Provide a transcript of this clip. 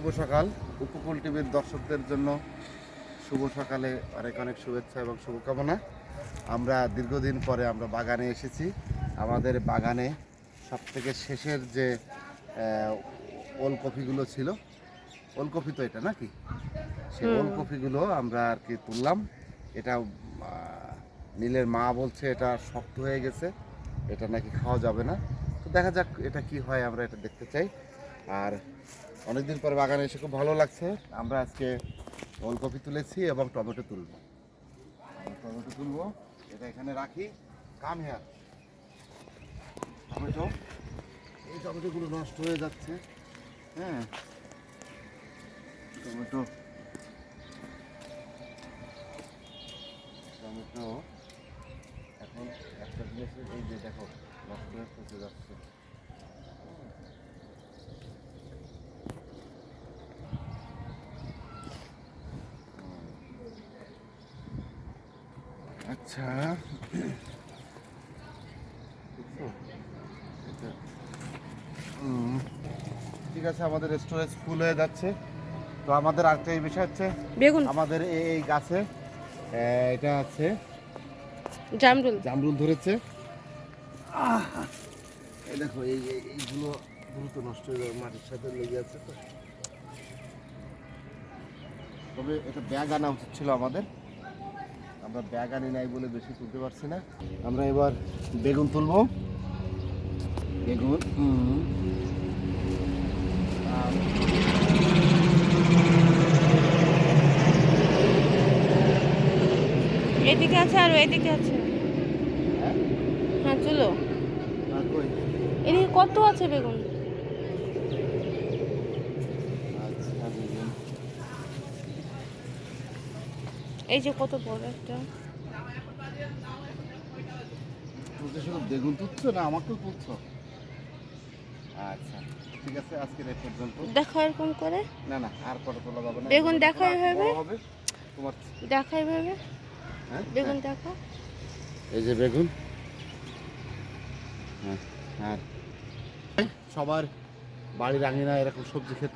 শুভ সকাল। উপকূল টিভির দর্শকদের জন্য শুভ সকালে অনেক অনেক শুভেচ্ছা এবং শুভকামনা। আমরা দীর্ঘদিন পরে আমরা বাগানে এসেছি। আমাদের বাগানে সব থেকে শেষের যে আহ, ওলকপিগুলো ছিল ওলকপি তো এটা নাকি? সেই হুম। ওলকপিগুলো আমরা আর কি তুললাম। এটা নীলের মা বলছে এটা শক্ত হয়ে গেছে এটা নাকি খাওয়া যাবে না। তো দেখা যাক এটা কি হয় আমরা এটা দেখতে চাই। আর অনেকদিন পর বাগানে এসে খুব ভালো লাগছে। আমরা আজকে ওলকপি তুলেছি এবং টমেটো তুলবো। টমেটো তুলবো, এটা এখানে রাখি। Come here. টমেটো। এই টমেটোগুলো নষ্ট হয়ে যাচ্ছে। হ্যাঁ। টমেটো। টমেটো। এখন একটা জিনিসের এই যে দেখো, নষ্ট হয়ে যাচ্ছে। আচ্ছা? ঠিক আছে আমাদের স্টোরেজ ফুল হয়ে যাচ্ছে। তো আমাদের আরেকটা এই বিষয় হচ্ছে বেগুন। আমাদের এই গাছে এটা আছে। জামরুল। জামরুল ধরেছে। এই দেখো এই- এইগুলো দ্রুত নষ্ট হয়ে যাবে মাটির সাথে লেগে আছে তো। তবে এটা ব্যাগ আনা উচিত ছিল আমাদের। আমরা ব্যাগ আনি নাই বলে বেশি তুলতে পারছি না। আমরা এবার বেগুন তুলবো। বেগুন এদিকে আছে আর এদিকে আছে। হ্যাঁ? হ্যাঁ চলো। এদিকে কত আছে বেগুন আচ্ছা বেগুন এই যে কত বড় একটা। তুমি তো বেগুন তুলছো না আমাকেও আচ্ছা ঠিক আছে আজকের এই পর্যন্ত। দেখো এরকম করে। না না আর পরে তোলা যাবে না। বেগুন এগুলো দেখো এভাবে। হবে তোমার দেখা এভাবে। হ্যাঁ? বেগুন দেখো। এই যে বেগুন। হ্যাঁ আর সবার বাড়ির আঙিনা এরকম সবজি ক্ষেত